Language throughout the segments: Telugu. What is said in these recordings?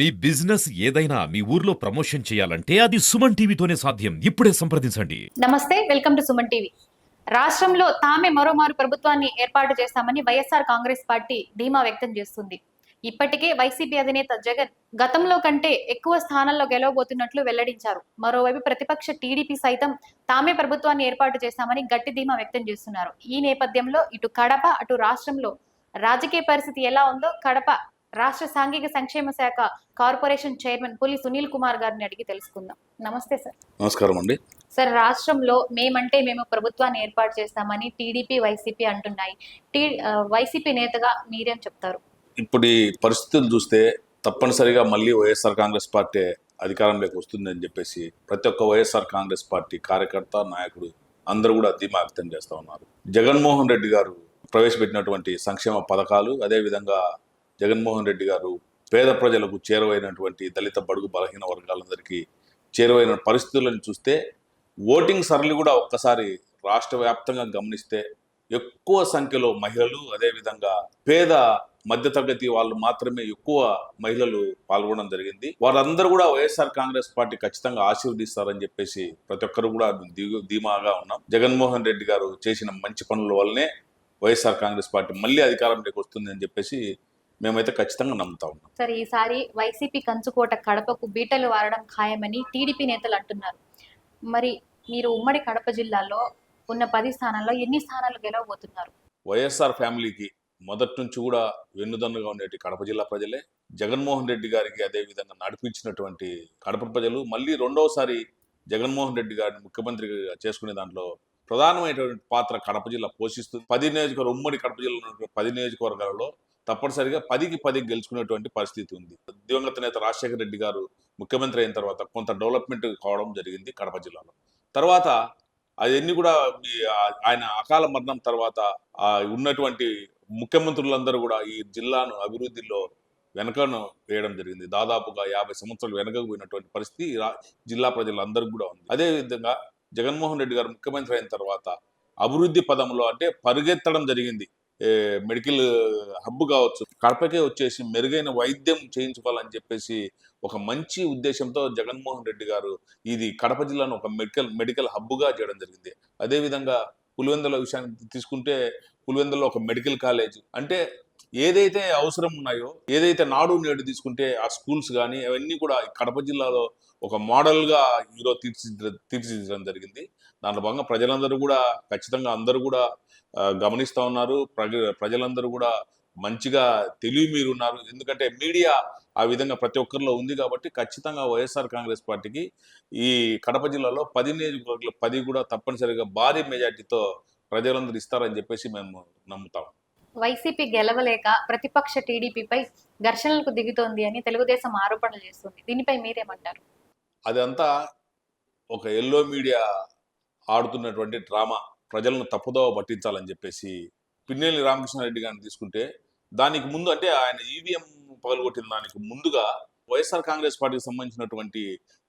మీ బిజినెస్ ఏదైనా మీ ఊర్లో ప్రమోషన్ చేయాలంటే అది సుమన్ టీవీతోనే సాధ్యం. ఇప్పుడే సంప్రదించండి. నమస్తే వెల్కమ్ టు సుమన్ టీవీ. రాష్ట్రంలో తామే మరోమారు ప్రభుత్వాన్ని ఏర్పాటు చేస్తామని వైఎస్ఆర్ కాంగ్రెస్ పార్టీ ధీమా వ్యక్తం చేస్తుంది. ఇప్పటికే వైసీపీ అధినేత జగన్ గతంలో కంటే ఎక్కువ స్థానాల్లో గెలవబోతున్నట్లు వెల్లడించారు. మరోవైపు ప్రతిపక్ష టీడీపీ సైతం తామే ప్రభుత్వాన్ని ఏర్పాటు చేస్తామని గట్టి ధీమా వ్యక్తం చేస్తున్నారు. ఈ నేపథ్యంలో ఇటు కడప అటు రాష్ట్రంలో రాజకీయ పరిస్థితి ఎలా ఉందో కడప రాష్ట్ర సాంఘిక సంక్షేమ శాఖ కార్పొరేషన్ చైర్మన్ పులి సునీల్ కుమార్ గారిని అడిగి తెలుసుకుందాం. నమస్తే సార్. నమస్కారం అండి. సార్ రాష్ట్రంలో మేమంటే మేము ప్రభుత్వాన్ని ఏర్పాటు చేస్తామని టీడీపీ వైసీపీ అంటున్నాయి. టీ వైసీపీ నేతగా మీరేం చెప్తారు? ఇప్పుడు ఈ పరిస్థితులు చూస్తే తప్పనిసరిగా మళ్ళీ వైఎస్ఆర్ కాంగ్రెస్ పార్టీ అధికారంలోకి వస్తుందని చెప్పేసి ప్రతి ఒక్క వైఎస్ఆర్ కాంగ్రెస్ పార్టీ కార్యకర్త నాయకుడు అందరూ కూడా ధీమా వ్యక్తం చేస్తూ ఉన్నారు. జగన్మోహన్ రెడ్డి గారు ప్రవేశపెట్టినటువంటి సంక్షేమ పథకాలు అదేవిధంగా జగన్మోహన్ రెడ్డి గారు పేద ప్రజలకు చేరువైనటువంటి దళిత బడుగు బలహీన వర్గాలందరికీ చేరువైన పరిస్థితులను చూస్తే ఓటింగ్ సరళి కూడా ఒక్కసారి రాష్ట్ర వ్యాప్తంగా గమనిస్తే ఎక్కువ సంఖ్యలో మహిళలు అదేవిధంగా పేద మధ్యతరగతి వాళ్ళు మాత్రమే ఎక్కువ మహిళలు పాల్గొనడం జరిగింది. వారందరూ కూడా వైఎస్ఆర్ కాంగ్రెస్ పార్టీ ఖచ్చితంగా ఆశీర్వదిస్తారని చెప్పేసి ప్రతి ఒక్కరు కూడా ధీమాగా ఉన్నాం. జగన్మోహన్ రెడ్డి గారు చేసిన మంచి పనుల వల్లనే వైఎస్ఆర్ కాంగ్రెస్ పార్టీ మళ్ళీ అధికారంలోకి వస్తుంది అని చెప్పేసి మేమైతే ఖచ్చితంగా నమ్ముతా ఉన్నాం. సార్ ఈసారి వైసీపీ కంచుకోట కడపకు బీటలు వారడం ఖాయమని టీడీపీ నేతలు అంటున్నారు. మరి మీరు ఉమ్మడి కడప జిల్లాలో ఉన్న పది స్థానాల్లో ఎన్ని స్థానాలు గెలవబోతున్నారు? వైఎస్ఆర్ ఫ్యామిలీకి మొదటి నుంచి కూడా వెన్నుదన్నుగా ఉండేటి కడప జిల్లా ప్రజలే. జగన్మోహన్ రెడ్డి గారికి అదే విధంగా నడిపించినటువంటి కడప ప్రజలు మళ్ళీ రెండవసారి జగన్మోహన్ రెడ్డి గారిని ముఖ్యమంత్రిగా చేసుకునే దాంట్లో ప్రధానమైనటువంటి పాత్ర కడప జిల్లా పోషిస్తుంది. పది నియోజకవర్గ ఉమ్మడి కడప జిల్లా పది నియోజకవర్గాలలో తప్పనిసరిగా పదికి పది గెలుచుకునేటువంటి పరిస్థితి ఉంది. దివంగత నేత రాజశేఖర రెడ్డి గారు ముఖ్యమంత్రి అయిన తర్వాత కొంత డెవలప్మెంట్ కావడం జరిగింది కడప జిల్లాలో. తర్వాత అవన్నీ కూడా ఆయన అకాల మరణం తర్వాత ఆ ఉన్నటువంటి ముఖ్యమంత్రులందరూ కూడా ఈ జిల్లాను అభివృద్ధిలో వెనకను వేయడం జరిగింది. దాదాపుగా యాభై సంవత్సరాలు వెనకకు పోయినటువంటి పరిస్థితి జిల్లా ప్రజలందరికీ కూడా ఉంది. అదే విధంగా జగన్మోహన్ రెడ్డి గారు ముఖ్యమంత్రి అయిన తర్వాత అభివృద్ధి పదంలో అంటే పరిగెత్తడం జరిగింది. మెడికల్ హబ్ కావచ్చు. కడపకే వచ్చేసి మెరుగైన వైద్యం చేయించుకోవాలని చెప్పేసి ఒక మంచి ఉద్దేశంతో జగన్మోహన్ రెడ్డి గారు ఇది కడప జిల్లాను ఒక మెడికల్ మెడికల్ హబ్గా చేయడం జరిగింది. అదేవిధంగా పులివెందుల విషయాన్ని తీసుకుంటే పులివెందులో ఒక మెడికల్ కాలేజ్. అంటే ఏదైతే అవసరం ఉన్నాయో ఏదైతే నాడు నేడు తీసుకుంటే ఆ స్కూల్స్ కానీ అవన్నీ కూడా కడప జిల్లాలో ఒక మోడల్గా హీరో తీర్చిదిద్దడం తీర్చిదిద్దడం జరిగింది. దాంట్లో భాగంగా ప్రజలందరూ కూడా ఖచ్చితంగా అందరూ కూడా గమనిస్తూ ఉన్నారు. ప్రజ ప్రజలందరూ కూడా మంచిగా తెలివి మీరు ఉన్నారు. ఎందుకంటే మీడియా ఆ విధంగా ప్రతి ఒక్కరిలో ఉంది కాబట్టి ఖచ్చితంగా వైఎస్ఆర్ కాంగ్రెస్ పార్టీకి ఈ కడప జిల్లాలో పది నియోజకవర్గాలు పది కూడా తప్పనిసరిగా భారీ మెజార్టీతో ప్రజలందరూ ఇస్తారని చెప్పేసి మేము నమ్ముతాం వైసీపీ గెలవలేక ప్రతిపక్ష టీడీపీపై ఘర్షణలకు దిగుతోంది అని తెలుగుదేశం ఆరోపణలు చేస్తుంది. దీనిపై మీరేమంటారు? అదంతా ఒక ఎల్లో మీడియా ఆడుతున్నటువంటి డ్రామా. ప్రజలను తప్పుదోవ పట్టించాలని చెప్పేసి పిన్నెల్లి రామకృష్ణారెడ్డి గారిని తీసుకుంటే దానికి ముందు అంటే ఆయన ఈవీఎం పగలగొట్టిన దానికి ముందుగా వైఎస్ఆర్ కాంగ్రెస్ పార్టీకి సంబంధించినటువంటి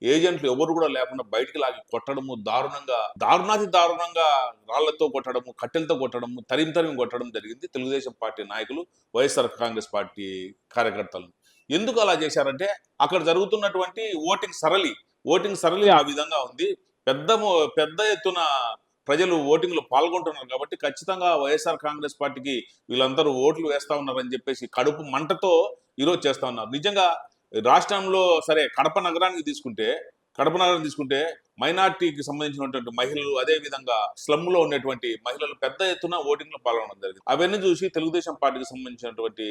ఏజెంట్లు ఎవరు కూడా లేకుండా బయటికి లాగి కొట్టడము దారుణంగా దారుణాతి దారుణంగా రాళ్ళతో కొట్టడము కట్టెలతో కొట్టడము తరిమి తరిమి కొట్టడం జరిగింది తెలుగుదేశం పార్టీ నాయకులు వైఎస్ఆర్ కాంగ్రెస్ పార్టీ కార్యకర్తలు ఎందుకు అలా చేశారంటే అక్కడ జరుగుతున్నటువంటి ఓటింగ్ సరళి ఓటింగ్ సరళి ఆ విధంగా ఉంది. పెద్ద పెద్ద ఎత్తున ప్రజలు ఓటింగ్లో పాల్గొంటున్నారు కాబట్టి ఖచ్చితంగా వైఎస్ఆర్ కాంగ్రెస్ పార్టీకి వీళ్ళందరూ ఓట్లు వేస్తా ఉన్నారని చెప్పేసి కడుపు మంటతో ఈరోజు చేస్తా ఉన్నారు. నిజంగా రాష్ట్రంలో సరే కడప నగరానికి తీసుకుంటే కడప నగరం తీసుకుంటే మైనార్టీకి సంబంధించినటువంటి మహిళలు అదే విధంగా స్లమ్లో ఉన్నటువంటి మహిళలు పెద్ద ఎత్తున ఓటింగ్లో పాల్గొనడం జరిగింది. అవన్నీ చూసి తెలుగుదేశం పార్టీకి సంబంధించినటువంటి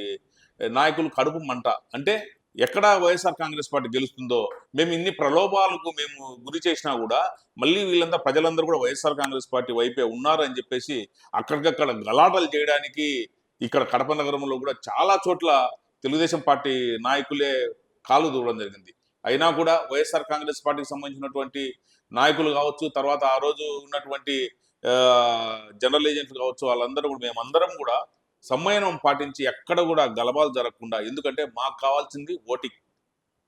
నాయకులు కడుపు మంట. అంటే ఎక్కడ వైఎస్ఆర్ కాంగ్రెస్ పార్టీ గెలుస్తుందో మేము ఇన్ని ప్రలోభాలకు మేము గురి చేసినా కూడా మళ్ళీ వీళ్ళంతా ప్రజలందరూ కూడా వైఎస్ఆర్ కాంగ్రెస్ పార్టీ వైపే ఉన్నారని చెప్పేసి అక్కడికక్కడ గలాటలు చేయడానికి ఇక్కడ కడప నగరంలో కూడా చాలా చోట్ల తెలుగుదేశం పార్టీ నాయకులే కాలు దూరడం జరిగింది. అయినా కూడా వైఎస్ఆర్ కాంగ్రెస్ పార్టీకి సంబంధించినటువంటి నాయకులు కావచ్చు తర్వాత ఆ రోజు ఉన్నటువంటి జనరల్ ఏజెంట్లు కావచ్చు వాళ్ళందరూ కూడా మేమందరం కూడా సంయనం పాటించి ఎక్కడ కూడా గలబాలు జరగకుండా ఎందుకంటే మాకు కావాల్సింది ఓటింగ్.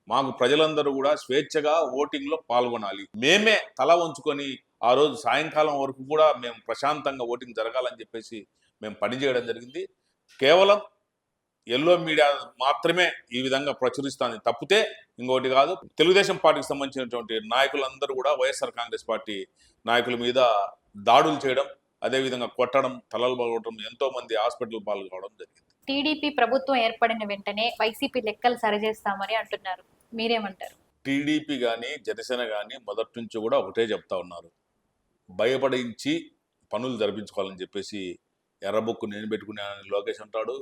మాకు ప్రజలందరూ కూడా స్వేచ్ఛగా ఓటింగ్లో పాల్గొనాలి. మేమే తల వంచుకొని ఆ రోజు సాయంకాలం వరకు కూడా మేము ప్రశాంతంగా ఓటింగ్ జరగాలని చెప్పేసి మేము పనిచేయడం జరిగింది. కేవలం ఎల్లో మీడియా మాత్రమే ఈ విధంగా ప్రచురిస్తాను తప్పితే ఇంకోటి కాదు. తెలుగుదేశం పార్టీకి సంబంధించినటువంటి నాయకులందరూ కూడా వైఎస్ఆర్ కాంగ్రెస్ పార్టీ నాయకుల మీద దాడులు చేయడం అదేవిధంగా కొట్టడం తలలు పగలగొట్టడం ఎంతో మంది హాస్పిటల్ పాలు కావడం జరిగింది. టీడీపీ ప్రభుత్వం ఏర్పడిన వెంటనే వైసీపీ లెక్కలు సరిచేస్తామని అంటున్నారు. మీరేమంటారు? టీడీపీ కానీ జనసేన కానీ మొదటి నుంచి కూడా ఒకటే చెప్తా ఉన్నారు. భయపడించి పనులు జరిపించుకోవాలని చెప్పేసి ఎర్ర బుక్ నేను పెట్టుకున్నానని లోకేష్ అంటాడు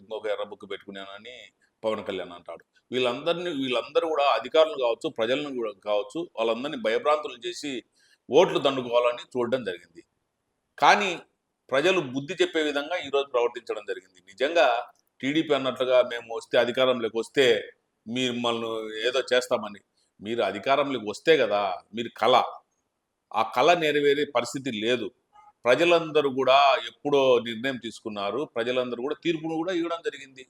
ఇంకొక ఎర్ర బుక్ పెట్టుకున్నానని పవన్ కళ్యాణ్ అంటాడు. వీళ్ళందరినీ వీళ్ళందరూ కూడా అధికారులు కావచ్చు ప్రజలను కూడా కావచ్చు వాళ్ళందరినీ భయభ్రాంతులు చేసి ఓట్లు దండుకోవాలని చూడడం జరిగింది. కానీ ప్రజలు బుద్ధి చెప్పే విధంగా ఈరోజు ప్రవర్తించడం జరిగింది. నిజంగా టీడీపీ అన్నట్లుగా మేము వస్తే అధికారంలోకి వస్తే మీరు మమ్మల్ని ఏదో చేస్తామని. మీరు అధికారంలోకి వస్తే కదా మీరు కళ. ఆ కళ నెరవేరే పరిస్థితి లేదు. ప్రజలందరూ కూడా ఎప్పుడో నిర్ణయం తీసుకున్నారు. ప్రజలందరూ కూడా తీర్పును కూడా ఇవ్వడం జరిగింది.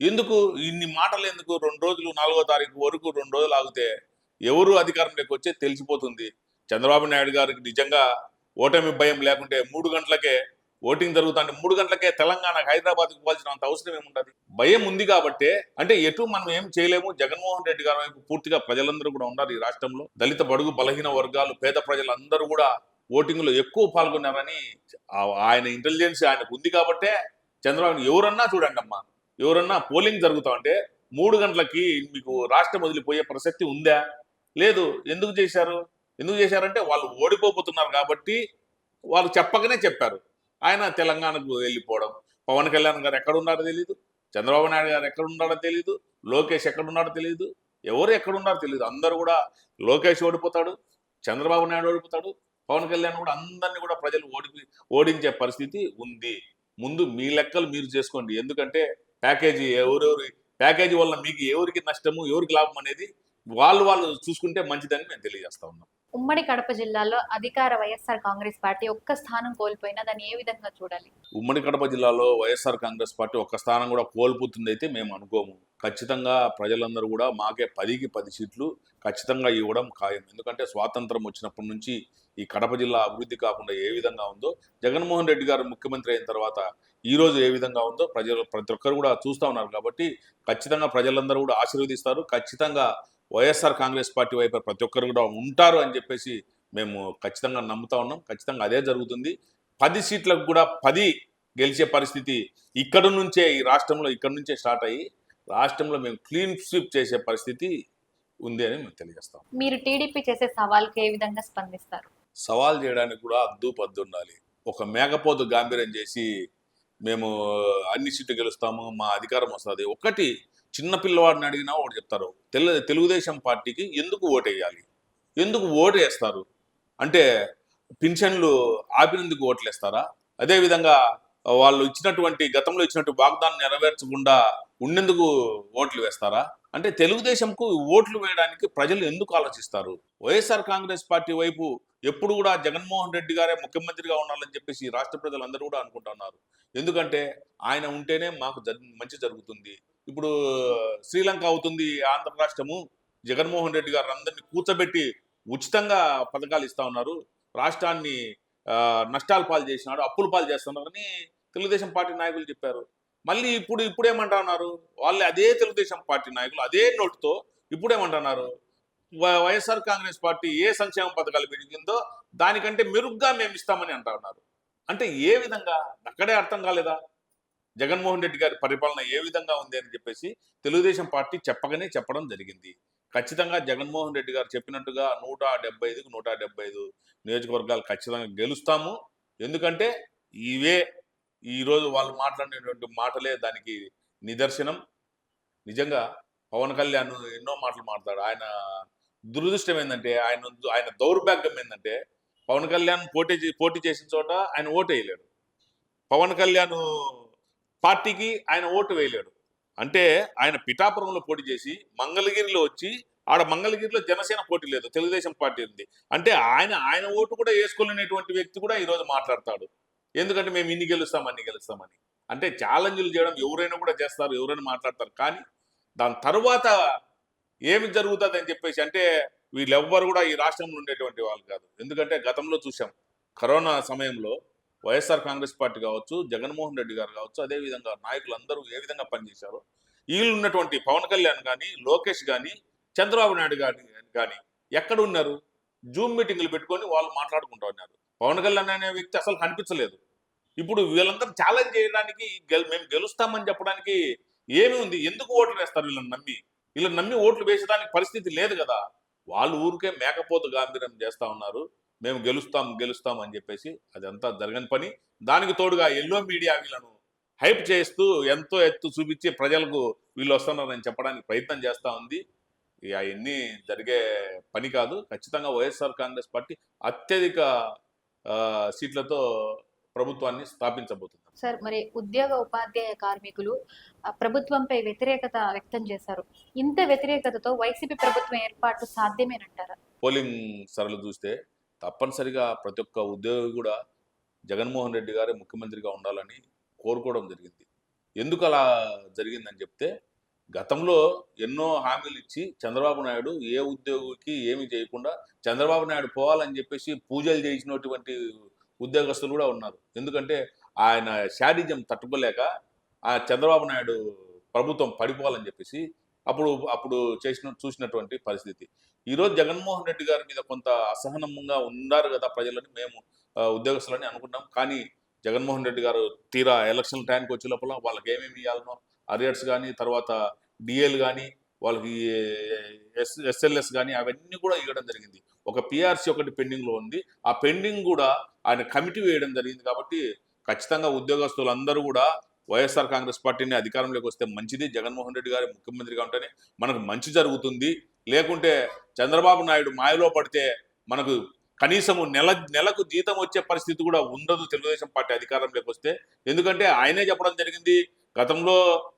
ఎందుకు? ఇన్ని మాటలు ఎందుకు? రెండు రోజులు నాలుగో తారీఖు వరకు రెండు రోజులు ఆగితే ఎవరు అధికారంలోకి వచ్చే తెలిసిపోతుంది. చంద్రబాబు నాయుడు గారికి నిజంగా ఓటమి భయం లేకుంటే మూడు గంటలకే ఓటింగ్ జరుగుతుంటే మూడు గంటలకే తెలంగాణ హైదరాబాద్కి పోవాల్సినంత అవసరం ఏముండదు. భయం ఉంది కాబట్టే అంటే ఎటు మనం ఏం చేయలేము. జగన్మోహన్ రెడ్డి గారి వైపు పూర్తిగా ప్రజలందరూ కూడా ఉన్నారు ఈ రాష్ట్రంలో. దళిత బడుగు బలహీన వర్గాలు పేద ప్రజలందరూ కూడా ఓటింగ్లో ఎక్కువ పాల్గొన్నారని ఆయన ఇంటెలిజెన్స్ ఆయనకు ఉంది కాబట్టే చంద్రబాబు ఎవరన్నా చూడండి అమ్మా. ఎవరన్నా పోలింగ్ జరుగుతా ఉంటే మూడు గంటలకి మీకు రాష్ట్రం వదిలిపోయే ప్రసక్తి ఉందా? లేదు. ఎందుకు చేశారు? ఎందుకు చేశారంటే వాళ్ళు ఓడిపోతున్నారు కాబట్టి వాళ్ళు చెప్పకనే చెప్పారు. ఆయన తెలంగాణకు వెళ్ళిపోవడం. పవన్ కళ్యాణ్ గారు ఎక్కడ ఉన్నారో తెలియదు చంద్రబాబు నాయుడు గారు ఎక్కడ ఉన్నారో తెలియదు లోకేష్ ఎక్కడున్నాడో తెలియదు ఎవరు ఎక్కడ ఉన్నారో తెలియదు అందరూ కూడా లోకేష్ ఓడిపోతాడు చంద్రబాబు నాయుడు ఓడిపోతాడు పవన్ కళ్యాణ్ కూడా అందరినీ కూడా ప్రజలు ఓడిపి ఓడించే పరిస్థితి ఉంది. ముందు మీ లెక్కలు మీరు చేసుకోండి. ఎందుకంటే ప్యాకేజీ ఎవరెవరు ప్యాకేజీ వల్ల మీకు ఎవరికి నష్టము ఎవరికి లాభం అనేది వాళ్ళు వాళ్ళు చూసుకుంటే మంచిదని మేము తెలియజేస్తా ఉన్నాం. ఉమ్మడి కడప జిల్లాలో అధికార వైఎస్ఆర్ కాంగ్రెస్ పార్టీ ఒక్క స్థానం కోల్పోయినా దాన్ని ఏ విధంగా చూడాలి? ఉమ్మడి కడప జిల్లాలో వైఎస్ఆర్ కాంగ్రెస్ పార్టీ ఒక్క స్థానం కూడా కోల్పోతుంది అయితే మేము అనుకోము. ఖచ్చితంగా ప్రజలందరూ కూడా మాకే పదికి పది సీట్లు ఖచ్చితంగా ఇవ్వడం ఖాయం. ఎందుకంటే స్వాతంత్రం వచ్చినప్పటి నుంచి ఈ కడప జిల్లా అభివృద్ధి కాకుండా ఏ విధంగా ఉందో జగన్మోహన్ రెడ్డి గారు ముఖ్యమంత్రి అయిన తర్వాత ఈ రోజు ఏ విధంగా ఉందో ప్రజలు ప్రతి ఒక్కరు కూడా చూస్తూ ఉన్నారు. కాబట్టి ఖచ్చితంగా ప్రజలందరూ కూడా ఆశీర్వదిస్తారు. ఖచ్చితంగా వైఎస్ఆర్ కాంగ్రెస్ పార్టీ వైపు ప్రతి ఒక్కరు కూడా ఉంటారు అని చెప్పేసి మేము ఖచ్చితంగా నమ్ముతా ఉన్నాం. ఖచ్చితంగా అదే జరుగుతుంది. పది సీట్లకు కూడా పది గెలిచే పరిస్థితి ఇక్కడ నుంచే ఈ రాష్ట్రంలో ఇక్కడ నుంచే స్టార్ట్ అయ్యి రాష్ట్రంలో మేము క్లీన్ స్వీప్ చేసే పరిస్థితి ఉంది అని మేము తెలియజేస్తాం. మీరు టీడీపీ చేసే సవాల్కి ఏ విధంగా స్పందిస్తారు? సవాల్ చేయడానికి కూడా అద్దు పద్దు ఉండాలి. ఒక మేకపోతు గాంభీర్యం చేసి మేము అన్ని సీట్లు గెలుస్తాము మా అధికారం వస్తుంది. ఒకటి చిన్న పిల్లవాడిని అడిగినా ఒకటి చెప్తారు తెలు తెలుగుదేశం పార్టీకి ఎందుకు ఓటేయాలి? ఎందుకు ఓటు వేస్తారు అంటే పింఛన్లు ఆపినందుకు ఓట్లు వేస్తారా అదేవిధంగా వాళ్ళు ఇచ్చినటువంటి గతంలో ఇచ్చినట్టు వాగ్దానం నెరవేర్చకుండా ఉండేందుకు ఓట్లు వేస్తారా? అంటే తెలుగుదేశంకు ఓట్లు వేయడానికి ప్రజలు ఎందుకు ఆలోచిస్తారు? వైఎస్ఆర్ కాంగ్రెస్ పార్టీ వైపు ఎప్పుడు కూడా జగన్మోహన్ రెడ్డి గారే ముఖ్యమంత్రిగా ఉండాలని చెప్పేసి రాష్ట్ర ప్రజలందరూ కూడా అనుకుంటున్నారు. ఎందుకంటే ఆయన ఉంటేనే మాకు మంచి జరుగుతుంది. ఇప్పుడు శ్రీలంక అవుతుంది ఆంధ్ర రాష్ట్రము. జగన్మోహన్ రెడ్డి గారు అందరినీ కూర్చోబెట్టి ఉచితంగా పథకాలు ఇస్తా ఉన్నారు. రాష్ట్రాన్ని నష్టాలు పాలు చేసినాడు అప్పులు పాలు చేస్తున్నారని తెలుగుదేశం పార్టీ నాయకులు చెప్పారు. మళ్ళీ ఇప్పుడు ఇప్పుడు ఏమంటా ఉన్నారు వాళ్ళే అదే తెలుగుదేశం పార్టీ నాయకులు అదే నోటుతో ఇప్పుడు ఏమంటున్నారు వై- వైఎస్ఆర్ కాంగ్రెస్ పార్టీ ఏ సంక్షేమ పథకాలు పెరిగిందో దానికంటే మెరుగ్గా మేము ఇస్తామని అంటా ఉన్నారు. అంటే ఏ విధంగా? అక్కడే అర్థం కాలేదా? జగన్మోహన్ రెడ్డి గారి పరిపాలన ఏ విధంగా ఉంది అని చెప్పేసి తెలుగుదేశం పార్టీ చెప్పగానే చెప్పడం జరిగింది. ఖచ్చితంగా జగన్మోహన్ రెడ్డి గారు చెప్పినట్టుగా నూట డెబ్బై ఐదుకు నూట డెబ్బై ఐదు నియోజకవర్గాలు ఖచ్చితంగా గెలుస్తాము. ఎందుకంటే ఇవే ఈరోజు వాళ్ళు మాట్లాడినటువంటి మాటలే దానికి నిదర్శనం. నిజంగా పవన్ కళ్యాణ్ ఎన్నో మాటలు మాట్లాడు ఆయన దురదృష్టం ఏంటంటే ఆయన ఆయన దౌర్భాగ్యం ఏంటంటే పవన్ కళ్యాణ్ పోటీ పోటీ చేసిన చోట ఆయన ఓటేయలేడు. పవన్ కళ్యాణ్ పార్టీకి ఆయన ఓటు వేయలేడు. అంటే ఆయన పిఠాపురంలో పోటీ చేసి మంగళగిరిలో వచ్చి ఆడ మంగళగిరిలో జనసేన పోటీ లేదు తెలుగుదేశం పార్టీ ఉంది. అంటే ఆయన ఆయన ఓటు కూడా వేసుకోలేనటువంటి వ్యక్తి కూడా ఈరోజు మాట్లాడతాడు. ఎందుకంటే మేము ఇన్ని గెలుస్తాం అన్ని గెలుస్తామని అంటే ఛాలెంజ్లు చేయడం ఎవరైనా కూడా చేస్తారు ఎవరైనా మాట్లాడతారు. కానీ దాని తర్వాత ఏమి జరుగుతుంది అని చెప్పేసి అంటే వీళ్ళెవ్వరు కూడా ఈ రాష్ట్రంలో ఉండేటువంటి వాళ్ళు కాదు. ఎందుకంటే గతంలో చూసాం కరోనా సమయంలో వైఎస్ఆర్ కాంగ్రెస్ పార్టీ కావచ్చు జగన్మోహన్ రెడ్డి గారు కావచ్చు అదే విధంగా నాయకులందరూ ఏ విధంగా పనిచేశారో వీళ్ళు ఉన్నటువంటి పవన్ కళ్యాణ్ కానీ లోకేష్ కానీ చంద్రబాబు నాయుడు గారి కానీ ఎక్కడ ఉన్నారు జూమ్ మీటింగ్లు పెట్టుకొని వాళ్ళు మాట్లాడుకుంటూ ఉన్నారు. పవన్ కళ్యాణ్ అనే వ్యక్తి అసలు కనిపించలేదు. ఇప్పుడు వీళ్ళందరూ ఛాలెంజ్ చేయడానికి మేము గెలుస్తామని చెప్పడానికి ఏమి ఉంది? ఎందుకు ఓట్లు వేస్తారు వీళ్ళని నమ్మి? వీళ్ళని నమ్మి ఓట్లు వేసేదానికి పరిస్థితి లేదు కదా. వాళ్ళు ఊరికే మేకపోతు గాంభీర్యం చేస్తా ఉన్నారు. మేము గెలుస్తాం గెలుస్తాం అని చెప్పేసి అదంతా జరగని పని. దానికి తోడుగా ఎల్లో మీడియా వీళ్ళను హైప్ చేస్తూ ఎంతో ఎత్తు చూపించి ప్రజలకు వీళ్ళు వస్తున్నారని చెప్పడానికి ప్రయత్నం చేస్తా ఉంది. అవన్నీ జరిగే పని కాదు. ఖచ్చితంగా వైఎస్ఆర్ కాంగ్రెస్ పార్టీ అత్యధిక సీట్లతో ప్రభుత్వాన్ని స్థాపించబోతుంది. సార్ మరి ఉద్యోగ ఉపాధ్యాయ కార్మికులు ప్రభుత్వంపై వ్యతిరేకత వ్యక్తం చేశారు. ఇంత వ్యతిరేకతతో వైసీపీ ప్రభుత్వం ఏర్పాటు సాధ్యమేనంటారా? పోలింగ్ సరళి చూస్తే తప్పనిసరిగా ప్రతి ఒక్క ఉద్యోగి కూడా జగన్మోహన్ రెడ్డి గారే ముఖ్యమంత్రిగా ఉండాలని కోరుకోవడం జరిగింది. ఎందుకు అలా జరిగిందని చెప్తే గతంలో ఎన్నో హామీలు ఇచ్చి చంద్రబాబు నాయుడు ఏ ఉద్యోగికి ఏమి చేయకుండా చంద్రబాబు నాయుడు పోవాలని చెప్పేసి పూజలు చేసినటువంటి ఉద్యోగస్తులు కూడా ఉన్నారు. ఎందుకంటే ఆయన శాడిజం తట్టుకోలేక ఆ చంద్రబాబు నాయుడు ప్రభుత్వం పడిపోవాలని చెప్పేసి అప్పుడు అప్పుడు చేసిన చూసినటువంటి పరిస్థితి. ఈరోజు జగన్మోహన్ రెడ్డి గారి మీద కొంత అసహనంగా ఉన్నారు కదా ప్రజలని మేము ఉద్యోగస్తులని అనుకున్నాం కానీ జగన్మోహన్ రెడ్డి గారు తీరా ఎలక్షన్ టైంకి వచ్చే లోపల వాళ్ళకి ఏమేమి ఇవ్వాలనో అరియర్స్ కానీ తర్వాత డిఎల్ కానీ వాళ్ళకి ఎస్ ఎస్ఎల్ఎస్ కానీ అవన్నీ కూడా ఇవ్వడం జరిగింది. ఒక పిఆర్సీ ఒకటి పెండింగ్లో ఉంది. ఆ పెండింగ్ కూడా ఆయన కమిటీ వేయడం జరిగింది కాబట్టి ఖచ్చితంగా ఉద్యోగస్తులందరూ కూడా వైఎస్ఆర్ కాంగ్రెస్ పార్టీని అధికారంలోకి వస్తే మంచిది. జగన్మోహన్ రెడ్డి గారి ముఖ్యమంత్రిగా ఉంటేనే మనకు మంచి జరుగుతుంది. లేకుంటే చంద్రబాబు నాయుడు మాయలో పడితే మనకు కనీసము నెల నెలకు జీతం వచ్చే పరిస్థితి కూడా ఉండదు తెలుగుదేశం పార్టీ అధికారంలోకి వస్తే. ఎందుకంటే ఆయనే చెప్పడం జరిగింది. గతంలో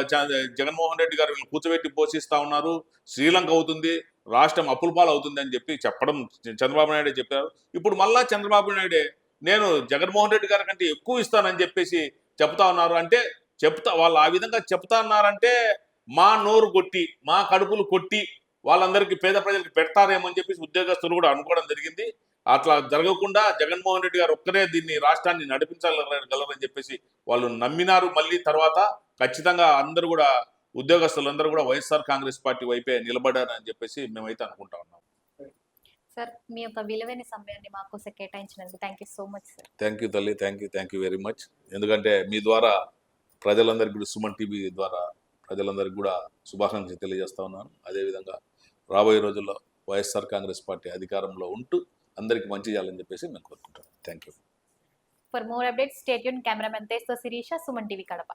చ- జగన్మోహన్ రెడ్డి గారు కూర్చోబెట్టి పోషిస్తా ఉన్నారు. శ్రీలంక అవుతుంది. రాష్ట్రం అప్పులపాలు అవుతుంది అని చెప్పి చెప్పడం చంద్రబాబు నాయుడే చెప్పారు. ఇప్పుడు మళ్ళా చంద్రబాబు నాయుడే నేను జగన్మోహన్ రెడ్డి గారి కంటే ఎక్కువ ఇస్తానని చెప్పేసి చెప్తా ఉన్నారు అంటే చెప్తా వాళ్ళు ఆ విధంగా చెప్తా ఉన్నారంటే మా నోరు కొట్టి మా కడుపులు కొట్టి వాళ్ళందరికీ పేద ప్రజలకు పెడతారేమో అని చెప్పేసి ఉద్యోగస్తులు కూడా అనుకోవడం జరిగింది. అట్లా జరగకుండా జగన్మోహన్ రెడ్డి గారు ఒక్కరే దీన్ని రాష్ట్రాన్ని నడిపించగలరని చెప్పేసి వాళ్ళు నమ్మినారు. మళ్ళీ తర్వాత ఖచ్చితంగా అందరూ కూడా ఉద్యోగస్తులందరూ కూడా వైఎస్ఆర్ కాంగ్రెస్ పార్టీ వైపే నిలబడారని చెప్పేసి మేమైతే అనుకుంటా ఉన్నాం. సార్ మీ యొక్క విలువైన సమయాన్ని మా కోసం కేటాయించినందుకు thank you so much sir. Thank you తల్లి thank you thank you very much ఎందుకంటే మీ ద్వారా ప్రజలందరికీ కూడా సుమన్ టీవీ ద్వారా ప్రజలందరికీ కూడా శుభాకాంక్షలు తెలియజేస్తా ఉన్నాను. అదేవిధంగా రాబోయే రోజుల్లో వైఎస్ఆర్ కాంగ్రెస్ పార్టీ అధికారంలో ఉంటూ అందరికీ మంచి చేయాలని చెప్పేసి మేము కోరుకుంటాం thank you for more updates stay tuned cameraman తేస్తో Sirisha Suman TV Kadapa